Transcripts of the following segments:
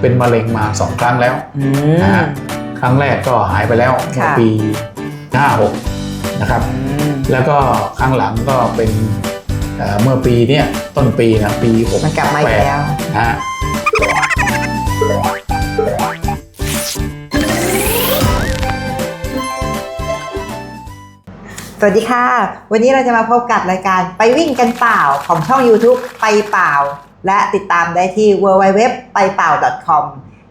เป็นมะเร็งมาสองครั้งแล้วอืนะมฮะครั้งแรกก็หายไปแล้วเมื่อค่ะ ปี 56 นะครับ อืมแล้วก็ครั้งหลังก็เป็นเอ่อเมื่อปีเนี้ยต้นปีนะปี6มันกลับมาอีกแล้ว นะฮะสวัสดีค่ะ วันนี้เราจะมาพบกับรายการไปวิ่งกันเปล่าของช่อง YouTube ไปเปล่า และติดตามได้ที่ www ไปเปล่า .com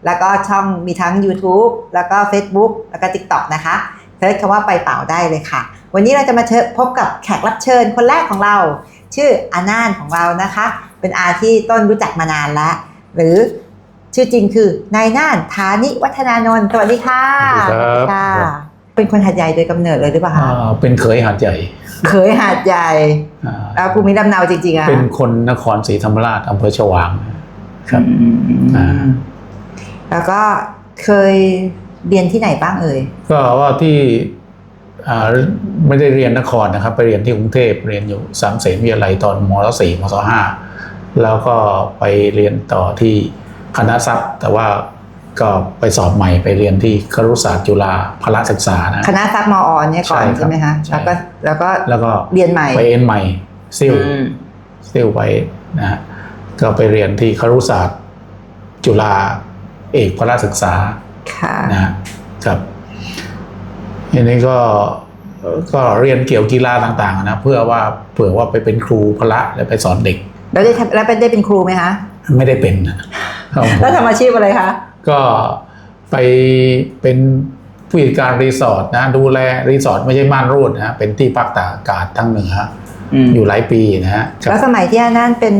แล้วก็ช่องมีทั้ง YouTube แล้วก็ Facebook แล้วก็ TikTok นะคะเซิร์ชคำว่าไปเปล่าได้เลยค่ะ วันนี้เราจะมาเชิญพบกับแขกรับเชิญคนแรกของเรา ชื่ออาน่านของเรานะคะ เป็นอาที่ต้นรู้จักมานานแล้ว หรือชื่อจริงคือนายน่านฐานิวัฒนานนท์สวัสดีค่ะสวัสดีครับะ เป็นคนหัดใหญ่โดยกำเนิดเลยหรือเปล่าคะอ่าเป็นเขยหาดใหญ่ เคยหาดใหญ่อ่าแล้วภูมิลำเนาจริงๆอะเป็นคนนครศรีธรรมราชอำเภอฉวางครับอ่าแล้วก็เคยเรียนที่ไหนบ้างเอ่ยก็ว่าที่อ่าไม่ได้เรียนนครนะครับ ไปเรียนที่กรุงเทพเรียนอยู่สามเสนวิทยาลัยตอนมศสี่มศห้าแล้วก็ไปเรียนต่อที่คณะทรัพย์ แต่ว่า ก็ไปสอบใหม่ไปเรียนที่ครุศาสตร์จุฬาพละศึกษานะคณะทรัพย์มอเนี่ยก่อนใช่ครับใช่ไหมคะใช่แล้วก็แล้วก็แล้วก็เรียนใหม่ไปเอ็นใหม่ซิ่วอืมซิ่วไปนะฮะก็ไปเรียนที่ครุศาสตร์จุฬาเอกพละศึกษาค่ะนะฮะครับทีนี้ก็ก็เรียนเกี่ยวกีฬาต่างๆนะเพื่อว่าเผื่อว่าไปเป็นครูพละแล้วไปสอนเด็ก แล้วได้ทำแล้วเป็นได้เป็นครูไหมคะ ไม่ได้เป็นนะครับผมแล้วทำอาชีพอะไรคะ ก็ไปเป็นผู้จัดการรีสอร์ทนะดูแลรีสอร์ทไม่ใช่ม่านรูดนะฮะเป็นที่พักตากอากาศทั้งเหนืออยู่หลายปีนะฮะครัแล้วบสมัยที่อานั่นเป็น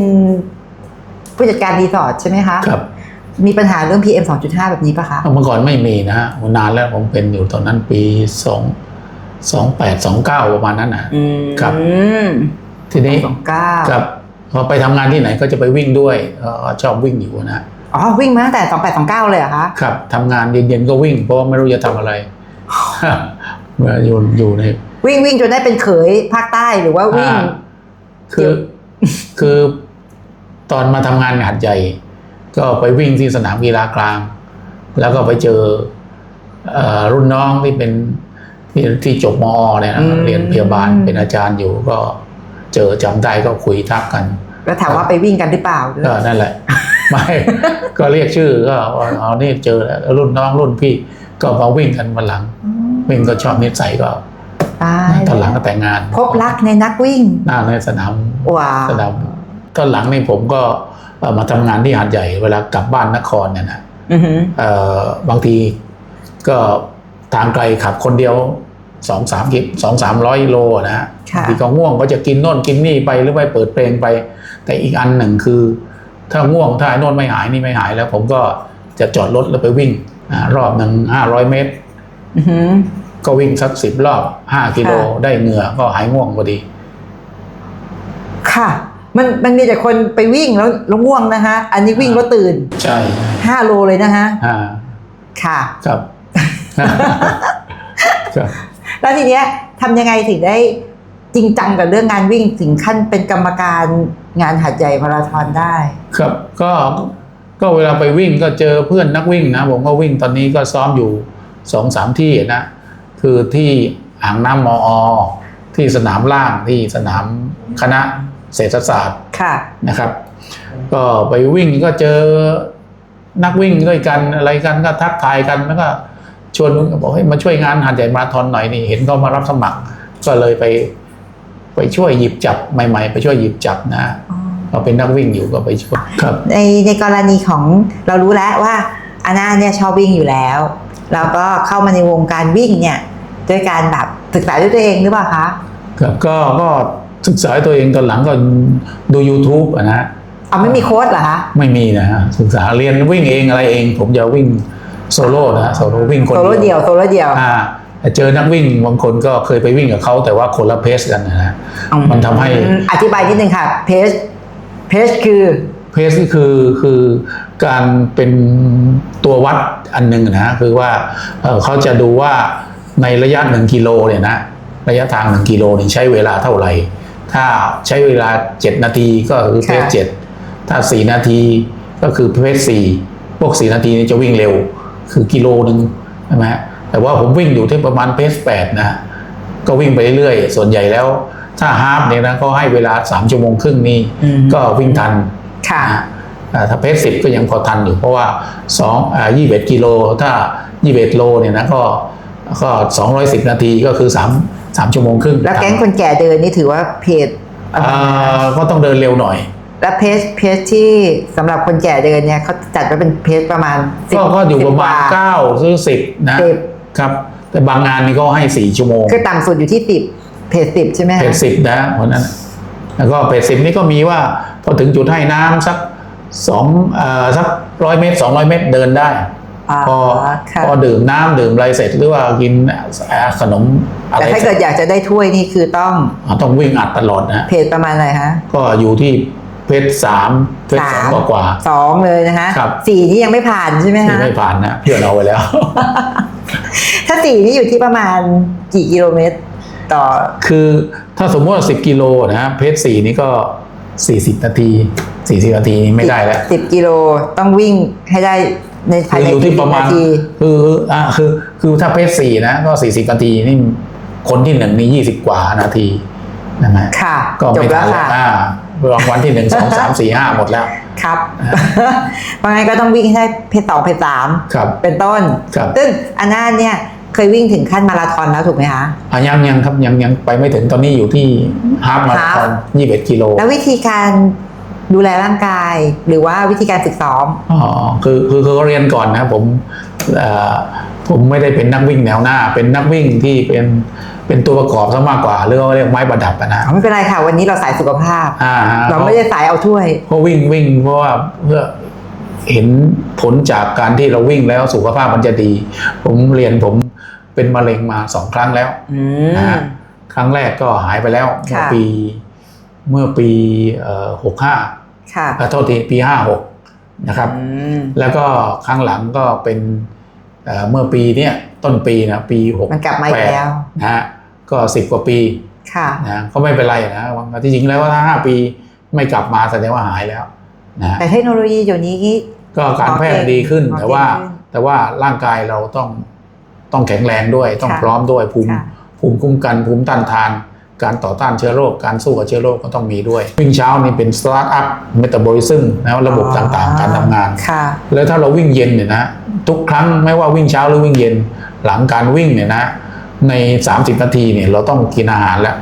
ผู้จัดการรีสอร์ทใช่ไหมคะครับมีปัญหาเรื่อง PM 2.5 แบบนี้ปะคะเมื่อก่อนไม่มีนะฮะนานแล้วผมเป็นอยู่ตอนนั้นปีสองสองแปดสองเก้าประมาณนั้นนะอืมครับทีนี้สองเก้าครับพอไปทำงานที่ไหนก็จะไปวิ่งด้วยเอ่อชอบวิ่งอยู่นะ อ๋อวิ่งมาตั้งแต่28 29เลยเหรอคะครับทำงานเย็นๆก็วิ่ง เพราะว่าไม่รู้จะทำอะไรเมื่ออยู่อยู่ในวิ่งวิ่งจนได้เป็นเขยภาคใต้หรือว่าวิ่งอ่าคือคือตอนมาทำงานงานใหญ่ ก็ไปวิ่งที่สนามกีฬากลาง แล้วก็ไปเจอเอ่อรุ่นน้องที่เป็นที่ที่จบมอเนี่ยนะอืมเรียนพยาบาลเป็นอาจารย์อยู่ก็เจอจำได้ก็คุยทักกัน แล้วถามว่าไปวิ่งกันหรือเปล่าก็นั่นแหละ ไม่ก็เรียกชื่อก็ว่าเอานี่เจอแล้วรุ่นน้องรุ่นพี่ก็มาวิ่งกันมาหลัง วิ่งก็ชอบนิสัยก็ตายตอนหลังก็แต่งงาน พบรักในนักวิ่งหน้าในสนามว้าวสนามตอนหลังนี่ผมก็เอ่อมาทำงานที่หาดใหญ่เวลากลับบ้านนครเนี่ยนะอือหือเอ่อบางทีก็ทางไกลขับคนเดียวสองสามกิสองสามร้อยโลนะฮะค่ะบางทีก็ง่วงก็จะกินโน่นกินนี่ไปหรือไปเปิดเพลงไป แต่อีกอันหนึ่งคือ ถ้าง่วงถ้าไอ้โน่นไม่หายนี่ไม่หายแล้ว ผมก็จะจอดรถแล้วไปวิ่งอ่ารอบหนึ่งห้าร้อยเมตรอือหือก็วิ่งสักสิบรอบห้ากิโลค่ะได้เหงื่อก็หายง่วงพอดี ค่ะมันมันมีแต่คนไปวิ่งแล้วแล้วง่วงนะคะอันนี้วิ่งแล้วตื่น ใช่5โลเลยนะคะอ่าค่ะครับครับ แล้วทีเนี้ยทำยังไงถึงได้จริงจังกับเรื่องงานวิ่งถึงขั้นเป็นกรรมการ งานหัดใหญ่มาราธอนได้ ครับก็ก็เวลาไปวิ่งก็เจอเพื่อนนักวิ่งนะ ผมก็วิ่งตอนนี้ก็ซ้อมอยู่สองสามที่นะคือที่อ่างน้ำมอที่สนามล่างที่สนามคณะเศรษฐศาสตร์ค่ะนะครับ ก็ไปวิ่งก็เจอนักวิ่งด้วยกันอะไรกันก็ทักทายกันแล้วก็ชวนบอกให้มาช่วยงานหัดใหญ่มาราธอนหน่อยนี่เห็นเขามารับสมัคร ก็เลยไป ไปช่วยหยิบจับใหม่ ๆ ไปช่วยหยิบจับนะเราเป็นนักวิ่งอยู่ก็ไปช่วยครับ ในในกรณีของเรารู้แล้วว่าอาน่าเนี่ยชอบวิ่งอยู่แล้วแล้วก็เข้ามาในวงการวิ่งเนี่ยด้วยการแบบศึกษาด้วยตัวเองหรือเปล่าคะครับก็ก็ศึกษาตัวเองตอนหลังก็ดู YouTube อะนะเอาไม่มีโค้ดเหรอคะไม่มีนะฮะศึกษาเรียนวิ่งเองอะไรเอง ผมจะวิ่งโซโล่นะฮะโซโล่วิ่งคนโซโล่เดี่ยวโซโล่เดี่ยวอ่าแต่ เจอนักวิ่งบางคนก็เคยไปวิ่งกับเขาแต่ว่าคนละเพสกันนะฮะมันทำให้อืมอธิบายนิดนึงค่ะเพจเพจคือเพสก็คือคือการเป็นตัววัดอันหนึ่งนะฮะคือว่าเอ่อเขาจะดูว่าในระยะหนึ่งกิโลเนี่ยนะระยะทางหนึ่งกิโลนี่ใช้เวลาเท่าไหร่ ถ้าใช้เวลา7นาทีก็คือเพสค่ะเจ็ดถ้า4นาทีก็คือเพสสี่พวกสี่นาทีนี่จะวิ่งเร็ว คือกิโลหนึ่งใช่ไหมฮะ แต่ว่าผมวิ่งอยู่ที่ประมาณเพสแปดนะก็วิ่งไปเรื่อยๆส่วนใหญ่แล้ว ถ้าฮาล์ฟเนี่ยนะก็ให้เวลาสามชั่วโมงครึ่งนี่อืมก็วิ่งทันค่ะนะฮะอ่าถ้าเพสสิบก็ยังพอทันอยู่เพราะว่าสองอ่ายี่สิบเอ็ดกิโลถ้ายี่สิบเอ็ดโลเนี่ยนะก็ก็สองร้อยสิบนาทีก็คือสามสามชั่วโมงครึ่งแล้วแก๊งคนแก่เดินนี่ถือว่าเพจอ่าก็ต้องเดินเร็วหน่อย และเพจเพจที่สำหรับคนแก่เดินเนี่ยเขาจัดไว้เป็นเพจประมาณ10ก็ก็อยู่ประมาณ10กว่เก้าหรือสิบนะสิบ ครับ แต่บางงานนี่ก็ให้สี่ชั่วโมงคือต่ำสุดอยู่ที่สิบเพจสิบใช่ไหมเพคะจสิบนะวันนั้น แล้วก็เพจสิบนี่ก็มีว่าพอถึงจุดให้น้ำสักสองเอ่อสักร้อยเมตรสองร้อยเมตรเดินได้อ๋อพอค่ะพอดื่มน้ำดื่มอะไรเสร็จหรือว่ากินเอ่อขนมอะไรแต่ถ้าเสร็เกิจดอยากจะได้ถ้วยนี่คือต้องอ่าต้องวิ่งอัดตลอดนะเพจประมาณอะไรคะก็อยู่ที่เพจสามเพจสองกว่ากว่าสองเลยนะคะครับสี่นี่ยังไม่ผ่านใช่ไหมที่คะไม่ผ่านนะเพื่อนเอาไว้แล้ว ถ้าสี่นี่อยู่ที่ประมาณกี่กิโลเมตรต่อ คือถ้าสมมติว่าสิบกิโลนะเพจสี่นี่ก็สี่สิบนาทีสี่สิบนาทีนี่ไม่ได้แล้วสิบกิโลต้องวิ่งให้ได้ในภายคือในอยู่ที่ประมาณนาทีคือคืออ่าคือคือถ้าเพจสี่นะก็สี่สิบนาทีนี่คนที่หนึ่งนี่ยี่สิบกว่านาทีนะฮะค่ะก็จบไม่แล้ทัวนแล้วค่ะอ่ารางวัลที่หนึ่งสองสามสี่ห้าหมดแล้ว ครับ เพราะงั้นก็ต้องวิ่งให้ได้เพจสองเพจสามครับเป็นต้น ครับซึ่งอันนั้นเนี่ยเคยวิ่งถึงขั้นมาราธอนแล้วถูกไหมคะอะยังยังครับยังยังไปไม่ถึงตอนนี้อยู่ที่ฮาล์ฟมาราธอนยี่สิบเอ็ดกิโล แล้ววิธีการดูแลร่างกาย หรือว่าวิธีการฝึกซ้อม อ๋อ คือคือคือเรียนก่อนนะผมเอ่อผมไม่ได้เป็นนักวิ่งแนวหน้า เป็นนักวิ่งที่เป็น เป็นตัวประกอบซะมากกว่าเรียกว่าเรียกไม้ประดับอะนะไม่เป็นไรค่ะ วันนี้เราสายสุขภาพ อ่าฮะเราไม่ได้สายเอาถ้วย เพราะวิ่งวิ่งเพราะว่าเพื่อเห็นผลจากการที่เราวิ่งแล้วสุขภาพมันจะดี ผมเรียนผมเป็นมะเร็งมาสองครั้งแล้วอืนะม ฮะครั้งแรกก็หายไปแล้วเมื่อค่ะ ปีเมื่อปีหกห้าค่ะโทษทีปีห้าหกนะครับ อืมแล้วก็ครั้งหลังก็เป็นเอ่อเมื่อปีเนี้ยต้นปีนะปีหกมันกลับมาอีกแล้ว นะฮะ ก็สิบกว่าปีค่ะนะก็ไม่เป็นไรนะว่าที่จริงแล้วว่าถ้าห้าปีไม่กลับมาแสดงว่าหายแล้วนะฮะแต่เทคโนโลยีเดี๋ยวนี้ ก็การแพทย์ดีขึ้นหมอเก่งแต่ว่าขึ้นแต่ว่าร่างกายเราต้องต้องแข็งแรงด้วยต้องค่ะพร้อมด้วยภูมิค่ะภูมิคุ้มกันภูมิต้านทาน การต่อต้านเชื้อโรค การสู้กับเชื้อโรคก็ต้องมีด้วย วิ่งเช้านี่เป็นสตาร์ทอัพเมตาบอลิซึมนะระบบต่างๆ การทำงานค่ะแล้วถ้าเราวิ่งเย็นเนี่ยนะทุกครั้งไม่ว่าวิ่งเช้าหรือวิ่งเย็น หลังการวิ่งเนี่ยนะ ใน 30 นาทีเนี่ยเราต้องกินอาหารแล้ว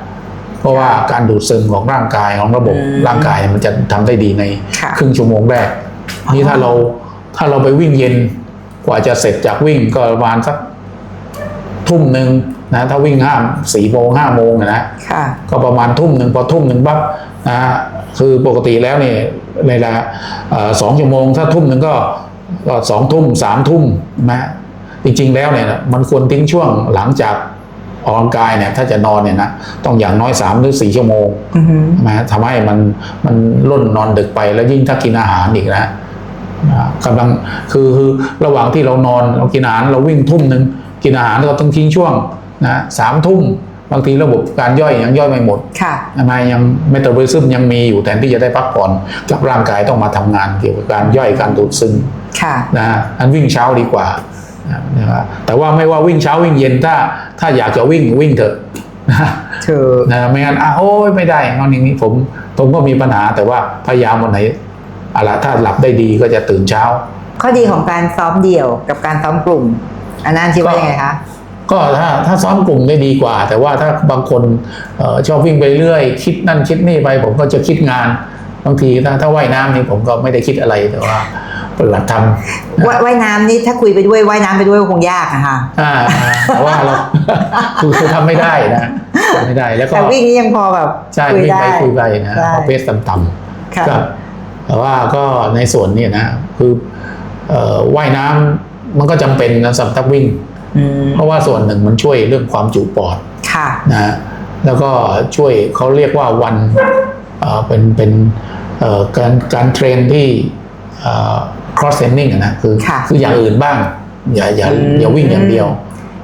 เพราะว่าการดูดซึมของร่างกายของระบบอืมร่างกายมันจะทำได้ดีในค่ะครึ่งชั่วโมงแรกอ๋อนี่ถ้าเราถ้าเราไปวิ่งเย็นกว่าจะเสร็จจากวิ่งก็ประมาณสักทุ่มหนึ่งนะถ้าวิ่งห้าสี่โมงห้าโมงอะนะค่ะก็ประมาณทุ่มหนึ่งพอทุ่มหนึ่งปั๊บนะฮะคือปกติแล้วเนี่ยในเวลาเอ่อสองชั่วโมง ถ้าทุ่มหนึ่งก็ก็สองทุ่มสามทุ่มนะ จริง ๆ แล้วเนี่ยมันควรทิ้งช่วงหลังจากออกกำลังกายเนี่ยถ้าจะนอนเนี่ยนะต้องอย่างน้อยสามหรือสี่ชั่วโมงอือหือนะทำให้มันมันล่นนอนดึกไปแล้วยิ่งถ้ากินอาหารอีกนะอ่ากำลังคือคือระหว่างที่เรานอนเรากินอาหารเราวิ่งทุ่มหนึ่งกินอาหารเราต้องทิ้งช่วงนะสามทุ่มบางทีระบบการย่อยยังย่อยไม่หมดค่ะทำไมยังเมตาบอลิซึมยังมีอยู่แทนที่จะได้พักผ่อนกับร่างกายต้องมาทำงานเกี่ยวกับการย่อยการดูดซึมค่ะนะฮะอันวิ่งเช้าดีกว่า นะครับแต่ว่าไม่ว่าวิ่งเช้าวิ่งเย็นถ้า ถ้าอยากจะวิ่งวิ่งเถอะนะเธอนะไม่งั้นอะโอ้ยไม่ได้งอนอย่างนี้ผมผมก็มีปัญหาแต่ว่าพยายามวันไหนอะไรถ้าหลับได้ดีก็จะตื่นเช้า ข้อดีของการซ้อมเดี่ยวกับการซ้อมกลุ่มอันนั้นคิดว่ายังไงคะก็ถ้าถ้าซ้อมกลุ่มได้ดีกว่า แต่ว่าถ้าบางคนเออชอบวิ่งไปเรื่อย คิดนั่นคิดนี่ไป ผมก็จะคิดงานบางทีถ้าถ้าว่ายน้ำนี่ผมก็ไม่ได้คิดอะไรแต่ว่า ปฏิบัติธรรมว่ายว่ายน้ำนี่ถ้าคุยไปด้วยว่ายน้ำไปด้วยก็คงยากอะค่ะอ่าแต่ว่าเราคือคือทำไม่ได้นะทำไม่ได้แล้วก็แต่วิ่งนี่ยังพอแบบใช่คุยวิ่งได้ไปคุยไปนะใช่เอาเพสต่ำๆค่ะครับแต่ว่าก็ในส่วนนี้นะคือเอ่อว่ายน้ำมันก็จำเป็นนะสำหรับนักวิ่งอืมเพราะว่าส่วนหนึ่งมันช่วยเรื่องความจุปอดค่ะนะฮะแล้วก็ช่วยเขาเรียกว่าวันเอ่อเป็นเป็นเอ่อการการเทรนที่เอ่อ cross training อะนะคือค่ะคืออย่างอื่นบ้าง อย่าอย่าอืมอย่าวิ่งอย่างเดียว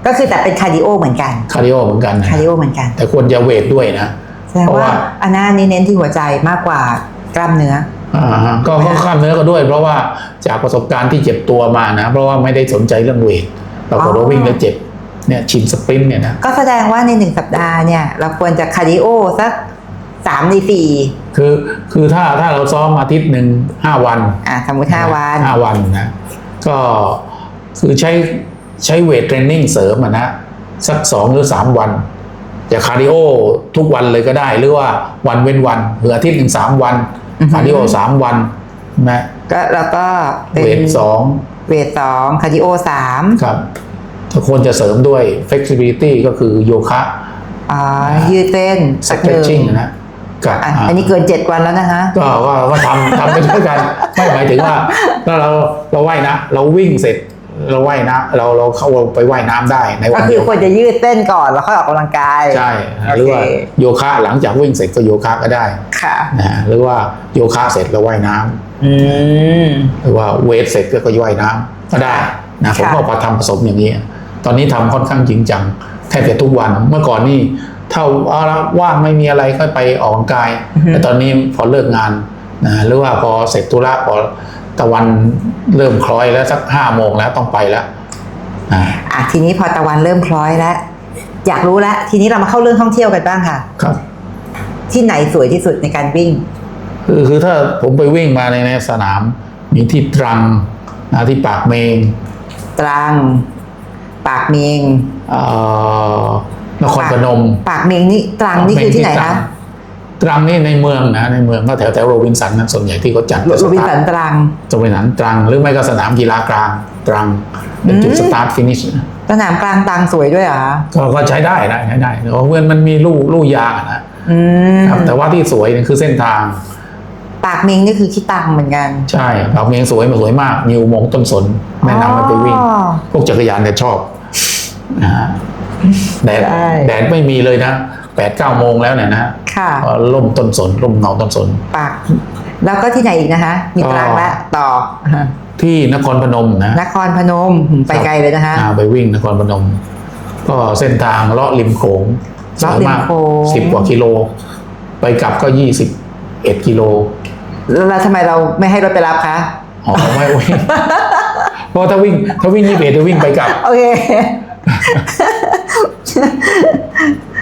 ก็คือแต่เป็นคาร์ดิโอเหมือนกันคาร์ดิโอเหมือนกันนะคาร์ดิโอเหมือนกัน แต่ควรจะเวทด้วยนะแสดงเพราะว่าว่าอันนั้นนี่เน้นที่หัวใจมากกว่ากล้ามเนื้ออ่าฮะก็ก็กล้ามเนื้อก็ด้วย เพราะว่าจากประสบการณ์ที่เจ็บตัวมานะ เพราะว่าไม่ได้สนใจเรื่องเวทปรากฏว่าวิ่งแล้วเจ็บเนี่ยชินสปรินต์เนี่ยนะก็แสดงว่าในหนึ่งสัปดาห์เนี่ยเราควรจะคาร์ดิโอสัก สามในสี่คือคือถ้าถ้าเราซ้อมอาทิตย์หนึ่งห้าวัน อะสมมติห้าวันห้าวันนะก็คือใช้ใช้เวทเทรนนิ่งเสริมอะนะสักสองหรือสามวันจะคาร์ดิโอทุกวันเลยก็ได้ หรือว่าวันเว้นวันเหลืออาทิตย์หนึ่งสามวันอือฮึคาร์ดิโอสามวันนะก็แล้วก็เป็นเวทสองเวทสองคาร์ดิโอสามครับถ้าควรจะเสริมด้วย flexibility ก็คือโยคะอ่ายืดเส้นสักหนึ่ง stretching นะ กับอะอ่าอันนี้เกินเจ็ดวันแล้วนะคะ ก็ก็ก็ทำทำไปด้วยกัน ไม่หมายถึงว่าถ้าเราเราว่ายนะ เราวิ่งเสร็จเราว่ายนะ เราเราเข้าไปว่ายน้ำได้ในก็วันคืเดีอยวควรจะยืดเส้นก่อนแล้วค่อยออกกำลังกาย ใช่โอเคหรือว่าโยคะหลังจากวิ่งเสร็จก็โยคะก็ได้ค่ะ นะหรือว่าโยคะเสร็จแล้วว่ายน้ำอืม หรือว่าเวทเสร็จก็ว่ายน้ำก็ได้นะผมค่ะ ก็พอทำผสมอย่างนี้ ตอนนี้ทำค่อนข้างจริงจังแทบจะทุกวันเมื่อก่อนนี่ ถ้าเอาละว่างไม่มีอะไรก็ไปออกกำลังกาย แต่ตอนนี้พอเลิกงานนะหรือว่าพอเสร็จธุระพอตะวันเริ่มคล้อยแล้วสักห้าโมงแล้วต้องไปแล้วนะอะทีนี้พอตะวันเริ่มคล้อยแล้วอยากรู้แล้วทีนี้เรามาเข้าเรื่องท่องเที่ยวกันบ้างค่ะ ครับ ที่ไหนสวยที่สุดในการวิ่ง คือคือถ้าผมไปวิ่งมาในในสนาม มีที่ตรังนะที่ปากเมง ตรัง ปากเมงเอ่อ นครพนม ปากเมงนี่ตรังนี่คือที่ไหนตรัคะงตรังนี่ในเมืองนะในเมืองก็แถวแถวโรบินสันนั้นส่วนใหญ่ที่เขาจัดโรบินสันตรังโรบินสันตรัง หรือไม่ก็สนามกีฬากลางตรังเป็นจุดอืมสตาร์ทฟินิชสนามกลางตรังสวยด้วยเหรอคะก็ก็ใช้ได้นะใช้ได้เพราะเมื่อมันมีลู่ลู่ยางอะนะอืมครับแต่ว่าที่สวยเนี่ยคือเส้นทาง ปากเมงนี่คือขี้ตังเหมือนกัน ใช่ปากเมงสวยมันสวยมากมีอุโมงค์ต้นสนแนะนำให้ไปวิ่งอ๋อพวกจักรยานเนี่ยชอบนะฮะ แดดใช่ แดดไม่มีเลยนะแปดเก้าโมงแล้วเนี่ยนะค่ะเอ่อร่มต้นสนร่มเงาต้นสน ปาก แล้วก็ที่ไหนอีกนะคะ มีตรังก็และต่อ ที่นครพนมนะ นครพนมไปไกลเลยนะคะ อ่าไปวิ่งนครพนม ก็เส้นทางเลาะริมโขงเลาะริมโขง สิบกว่ากิโล ไปกลับก็ยี่สิบเอ็ดกิโลแล้วทำไมเราไม่ให้รถไปรับคะ อ๋อไม่วิ่ง เพราะถ้าวิ่งถ้าวิ่งยี่สิบเอ็ดจะวิ่งไปกลับ โอเค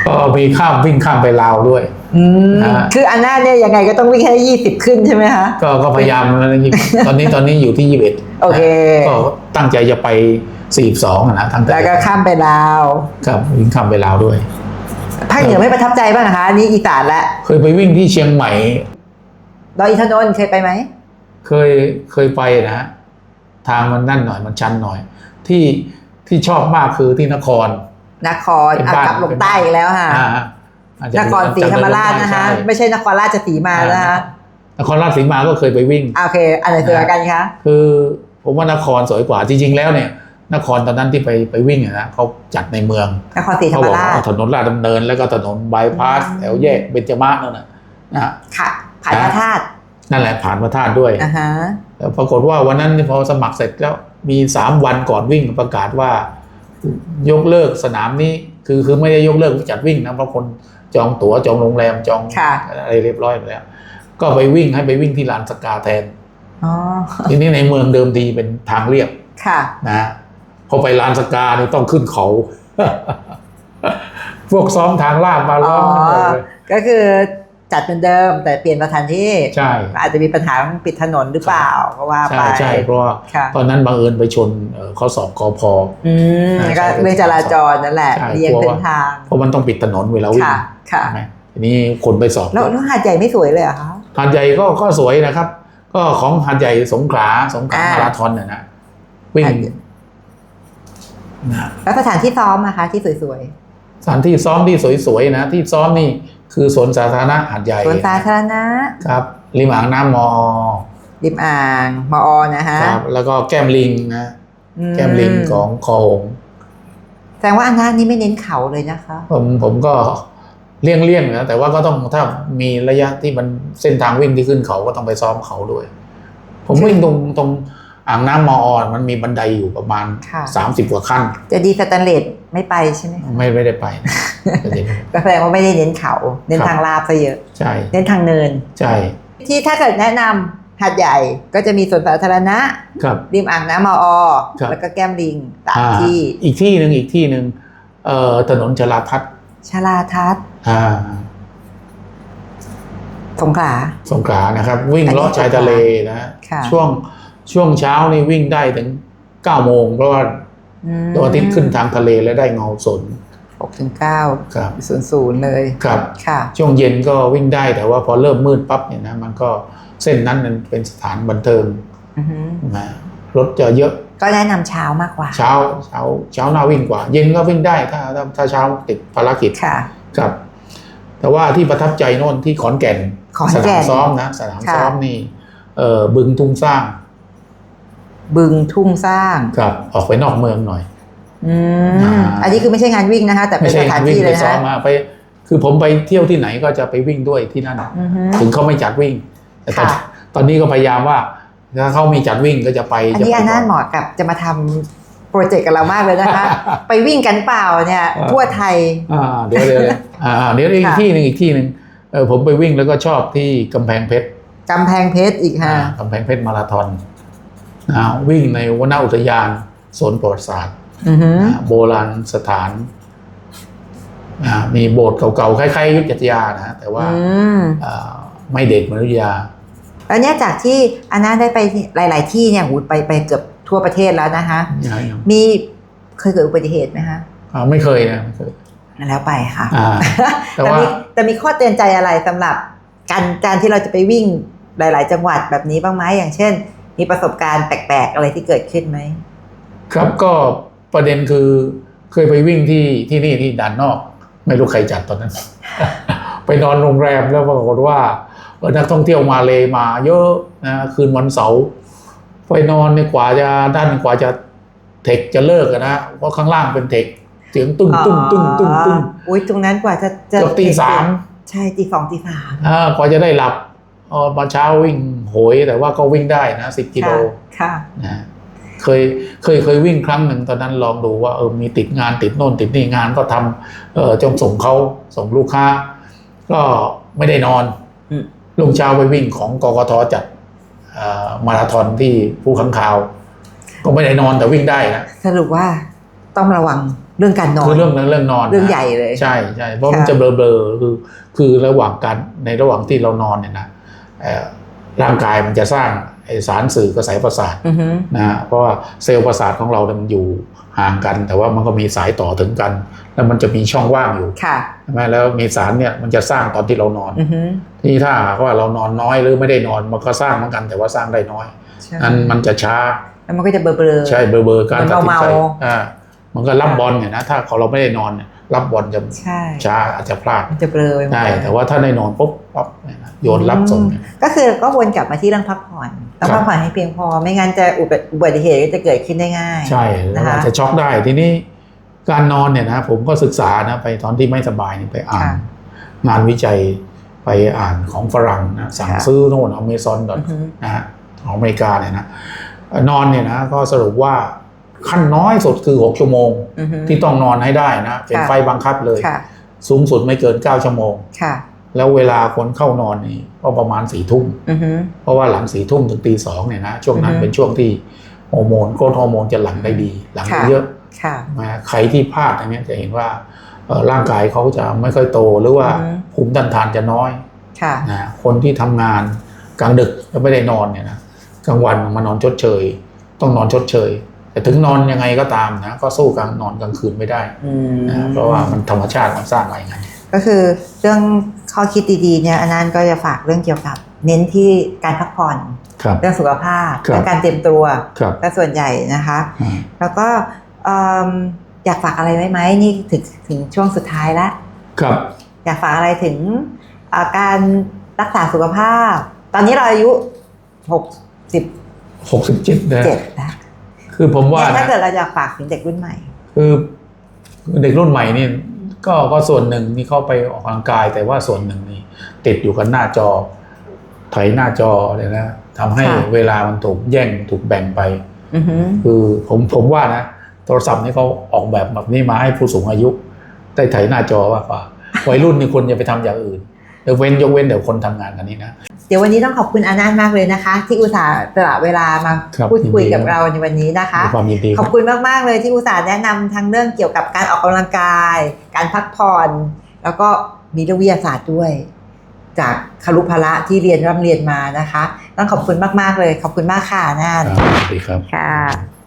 ก็มีข้ามวิ่งข้ามไปลาวด้วยอืมอ่าคืออันหน้าเนี่ยยังไงก็ต้องวิ่งให้ยี่สิบขึ้นใช่ไหมคะก็ก็พยายามแล้วนะตอนนี้ตอนนี้อยู่ที่ยี่สิบเอ็ดโอเคก็ตั้งใจจะไปสี่สองนะตั้งใจแล้วก็ข้ามไปลาวครับวิ่งข้ามไปลาวด้วยภาคเหนือไม่ประทับใจบ้างนะคะอันนี่อีสานละเคยไปวิ่งที่เชียงใหม่ดอยอินทนนท์เคยไปไหมเคยเคยไปนะฮะทางมันนั่นหน่อยมันชันหน่อย ที่ ที่ชอบมากคือที่นคร นครเป็นอะบ้านกลับลงใต้อีกแล้วค่ะ อ่าอาจจะนครศรีธรรมราชนะคะ ใช่ ไม่ใช่นครราชสีมานะคะนครราชสีมาก็เคยไปวิ่ง อะโอเค อันไหนสวยกว่ากันคะ คือผมว่านครสวยกว่าจริง ๆ แล้วเนี่ย นครตอนนั้นที่ไปไปวิ่งอะนะเขาจัดในเมืองนครศรีธรเขารมบอกราว่าชเอาถนนลาดดำเนิน แล้วก็ถนนบายพาสอืม แถวแยกเบญจมาศนั่นนะนะฮะค่ะผ่านพระธาตุนั่นแหละผ่านพระธาตุด้วย อ่าฮะแต่ปรากฏว่าวันนั้นพอสมัครเสร็จแล้ว มีสามวันก่อนวิ่งประกาศว่ายกเลิกสนามนี้คือคือไม่ได้ยกเลิกจัดวิ่งนะเพราะคนจองตั๋วจองโรงแรมจองค่ะอะไรเรียบร้อยหมดแล้ว ก็ไปวิ่งให้ไปวิ่งที่ลานสกาแทนอ๋อทีนี้ในเมืองเดิมทีเป็นทางเรียบค่ะนะพอไปลานสกานี่ต้องขึ้นเขา พวกซ้อมทางลาดมาล้อมกันหมดเลยก็คือ จัดเป็นเดิม แต่เปลี่ยนสถานที่ใช่อาจจะมีปัญหาปิดถนนหรือเปล่าก็ว่าไปใช่ใช่เพราะว่าค่ะตอนนั้นบังเอิญไปชนเอ่อข้อสอบกอพออืมใช่ก็เรื่องจราจรนั่นแหละใช่เรียงกลัวเส้นว่าทาง เพราะมันต้องปิดถนนเวลาวิ่งค่ะค่ะใช่ไหมทีนี้คนไปสอบแล้วแล้วหาดใหญ่ไม่สวยเลยเหรอคะหาดใหญ่ก็ก็สวยนะครับ ก็ของหาดใหญ่สงขลาสงขลาอ่ามมาราธอนน่ะนะวิ่งหาดใหญ่นะแล้วสถานที่ซ้อมนะคะที่สวยสถานที่ซ้อมที่สวยๆนะ ที่ซ้อมนี่ คือสวนสาธารณะหาดใหญ่ๆสวนสาธารณะครับริมอ่างน้ำมอริมอ่างมอนะคะครับแล้วก็แก้มลิงนะอืแก้มลิงของคอหงส์แสดงว่าอันนั้นนี่ไม่เน้นเขาเลยนะคะ ผมผมก็เลี่ยงเลี่ยงๆนะแต่ว่าก็ต้องถ้ามีระยะที่มันเส้นทางวิ่งที่ขึ้นเขาก็ต้องไปซ้อมเขาด้วย ผมวิ่งตรงตรงอ่างน้ำมออนมันมีบันไดอยู่ประมาณค่ะสามสิบกว่าขั้น จะดีสแตนเลส ไม่ไปใช่ไหมคะไม่ไม่ได้ไปนะไม่ได้ไปก็แสดงว่าไม่ได้เน้นเขาเน้นครับทางลาบซะเยอะใช่เน้นทางเนินใช่ที่ถ้าเกิดแนะนหาดใหญ่ก็จะมีสวนสาธารณะครับริมอ่างน้ำมออครับแล้วก็แก้มลิงสามอ่าที่อีกที่หนึ่งอีกที่หนึ่งเอ่อถนนชลาทัศน์ชลาทัศน์อ่าสงขลาสงขลานะครับ วิ่งอันนี้เลาะชายทะเลนะฮะค่ะช่วงช่วงเช้านี่วิ่งได้ถึงเก้าโมงเพราะว่าอืม ดวงอาทิตย์ขึ้นทางทะเลและได้เงาสนหกถึงเก้าครับศูนย์ศูนย์เลยครับค่ะช่วงเย็นก็วิ่งได้แต่ว่าพอเริ่มมืดปั๊บเนี่ยนะมันก็เส้นนั้นมันเป็นสถานบันเทิงอือฮึนะรถจะเยอะก็แนะนำเช้ามากกว่า เช้าเช้าเช้าหน้าวิ่งกว่า เย็นก็วิ่งได้ถ้าถ้าถ้าเช้าติดภารกิจค่ะครับ แต่ว่าที่ประทับใจโน่นที่ขอนแก่นขอนสแก่นานมซ้อมนะสนามค่ะซ้อมนี่เอ่อบึงทุ่งสร้าง บึงทุ่งสร้างครับออกไปนอกเมืองหน่อยอืมอ่าอันนี้คือไม่ใช่งานวิ่งนะคะ แต่เป็ไม่นใช่สถานวิ่งที่ไปเลยนะซ้อมคะมาไป คือผมไปเที่ยวที่ไหนก็จะไปวิ่งด้วยที่นั่นอือฮึถึงเขาไม่จัดวิ่ง แต่ตอนค่ะตอนนี้ก็พยายามว่าถ้าเขามีจัดวิ่งก็จะไปอันนี้จะอันไปนั้นเหมาะกับจะมาทำโปรเจกต์กับเรามากเลยนะคะไปวิ่งกันเปล่าเนี่ยอ่าทั่วไทยอ่าเดี๋ยวเดี๋ยวเดี๋ยวอ่าเดี๋ยวอีกค่ะที่หนึ่งอีกที่หนึ่งเออผมไปวิ่งแล้วก็ชอบที่กำแพงเพชรกำแพงเพชรอีกค่ะอ่ากำแพงเพชรมาราธอน นะวิ่งในวนอุทยานสวนประวัติศาสตร์อือฮึอ่าโบราณสถานอ่ามีโบสถ์เก่าๆคล้ายๆอยุทธยานะ แต่ว่าอืมอ่าไม่เด็ดเหมือนอยุธยาแล้วเนี่ยจากที่อันนั้นได้ไปหลาย ๆ ที่เนี่ยหูไปไปเกือบทั่วประเทศแล้วนะคะมีเคยเกิดอุบัติเหตุไหมคะอ่าไม่เคยนะไม่เคยแล้วไปค่ะอ่าแต่แต่ว่ามีแต่มีข้อเตือนใจอะไรสำหรับการการที่เราจะไปวิ่งหลาย ๆ จังหวัดแบบนี้บ้างไหมอย่างเช่น มีประสบการณ์แปลกๆอะไรที่เกิดขึ้นไหม ครับก็ประเด็นคือเคยไปวิ่งที่ที่นี่ที่ด่านนอก ไม่รู้ใครจัดตอนนั้น ไปนอนโรงแรมแล้วปรากฏว่าเออนักท่องเที่ยวมาเลยมา เยอะนะคืนวันเสาร์ไปนอนในยกว่าจะด้านกว่าจะเทคจะเลิกอะนะเพราะข้างล่างเป็นเทคเสียงตุ้งตุ้งตุ้งตุ้งตุ้งอุ้ยตรงนั้นกว่าจะจะเกือบตีสามใช่ตีสองตีสามอ่ากว่าจะได้หลับ เออมาเช้าวิ่งโหยแต่ว่าก็วิ่งได้นะสิบกิโลค่ะนะเคยเคยเคยวิ่งครั้งหนึ่งตอนนั้นลองดูว่าเออมีติดงานติดโน่นติดนี่งานก็ทำเออจงส่งเขาส่งลูกค้า ก็ไม่ได้นอนอืมลุงเช้าไปวิ่งของกกทจัดเอ่อมาราธอนที่ภูขังคาว ก็ไม่ได้นอนแต่วิ่งได้นะสรุปว่าต้องระวังเรื่องการนอนคือเรื่องนั้นเรื่องนอนนะเรื่องใหญ่เลย ใช่ใช่เพราะมันค่ะจะเบลอๆคือคือระหว่างการในระหว่างที่เรานอนเนี่ยนะเอ่อ ร่างกายมันจะสร้างไอสารสื่อกระแสประสาทอือฮึนะฮะเพราะว่าเซลล์ประสาทของเราเนี่ยมันอยู่ห่างกัน แต่ว่ามันก็มีสายต่อถึงกัน แล้วมันจะมีช่องว่างอยู่ค่ะใช่ไหมแล้วมีสารเนี่ยมันจะสร้างตอนที่เรานอนอือฮึที่ถ้าหากว่าเรานอนน้อยหรือไม่ได้นอนมันก็สร้างเหมือนกัน แต่ว่าสร้างได้น้อยใช่นั้นมันจะช้าแล้วมันก็จะเบลอๆใช่เบอร์เบอร์การตัดสินใจเมาอ่ามันก็รับบอลเนี่ยนะถ้าเราไม่ได้นอนเนี่ยรับบอลจะใช่ช้าอาจจะพลาดมันจะเบลอไปหมดได้เลยแต่ว่าถ้าได้นอนปุ๊บ ปั๊บเนี่ยนะโยนรับส่งเนี่ยก็คือก็วนกลับมาที่เรื่องพักผ่อนต้องครับพักผ่อนให้เพียงพอ ไม่งั้นจะอุบัติอุบัติเหตุก็จะเกิดขึ้นได้ง่าย ใช่แล้วนะคะอาจจะช็อกได้ทีนี้การนอนเนี่ยนะผมก็ศึกษานะไปตอนที่ไม่สบายเนี่ยไปอ่านค่ะงานวิจัยไปอ่านของฝรั่งนะสั่งค่ะซื้อโน่นอเมซอนอือฮึนะฮะของอเมริกาเนี่ยนะเอ่อนอนเนี่ยนะก็สรุปว่าขั้นน้อยสุดคือ 6 ชั่วโมงอือฮึที่ต้องนอนให้ได้นะ เป็นค่ะไฟบังคับเลยค่ะสูงสุดไม่เกิน 9 ชั่วโมงค่ะ แล้วเวลาคนเข้านอนนี่ก็ประมาณสี่ทุ่มอือฮึเพราะว่าหลังสี่ทุ่มถึงตีสองเนี่ยนะช่วงนั้นอือฮึเป็นช่วงที่ฮอร์โมนโกรทฮอร์โมนจะหลั่งได้ดี หลั่งได้ค่ะเยอะค่ะนะใครที่พลาดอย่างเงี้ยจะเห็นว่าเอ่อร่างกายเขาจะไม่ค่อยโตหรือว่าอือฮึภูมิต้านทานจะน้อยค่ะนะคนที่ทำงานกลางดึกแล้วไม่ได้นอนเนี่ยนะกลางวันมานอนชดเชย ต้องนอนชดเชย แต่ถึงนอนยังไงก็ตามนะก็สู้กลางนอนกลางคืนไม่ได้อืมนะเพราะว่ามันธรรมชาติมันสร้างมาอย่างไงก็คือเรื่อง ข้อคิดดีๆเนี่ยอันนั้นก็จะฝากเรื่องเกี่ยวกับ เน้นที่การพักผ่อนครับเรื่องสุขภาพครับเรื่องการเตรียมตัวครับและส่วนใหญ่นะคะอืมแล้วก็เอิ่มอยากฝากอะไรไว้ไหมนี่ถึงถึงช่วงสุดท้ายแล้วครับอยากฝากอะไรถึงเอ่อการรักษาสุขภาพ ตอนนี้เราอายุหกสิบหกสิบเจ็ดนะเจ็ดแล้วคือผมว่าเนี่ยถ้านะเกิดเราอยากฝากถึงเด็กรุ่นใหม่ คือเด็กรุ่นใหม่นี่ ก็ก็ส่วนหนึ่งที่เข้าไปออกกำลังกาย แต่ว่าส่วนหนึ่งนี่ติดอยู่กับหน้าจอ ถอยหน้าจอเลยนะทำให้ค่ะ เวลามันถูกแย่งถูกแบ่งไป อือหือ คือผมผมว่านะ โทรศัพท์นี่เขาออกแบบแบบนี้มาให้ผู้สูงอายุ ได้ไถหน้าจอมากกว่าวัยรุ่นนี่คนอย่าไปทำอย่างอื่นยกเว้นยกเว้นเดี๋ยวคนทำงานกันนี้นะ เดี๋ยววันนี้ต้องขอบคุณอานันต์มากเลยนะคะ ที่อุตส่าห์สละเวลามาครับพูดคุยยินดีกับครับเราในวันนี้นะคะด้วยความยินดีขอบคุณมากๆเลยที่อุตส่าห์แนะนำทั้งเรื่องเกี่ยวกับการออกกำลังกาย การพักผ่อน แล้วก็มีเรื่องวิทยาศาสตร์ด้วย จากคารุพละที่เรียนร่ำเรียนมานะคะ ต้องขอบคุณมากๆเลย ขอบคุณมากค่ะอานันคต์รับสวัสดีครับค่ะ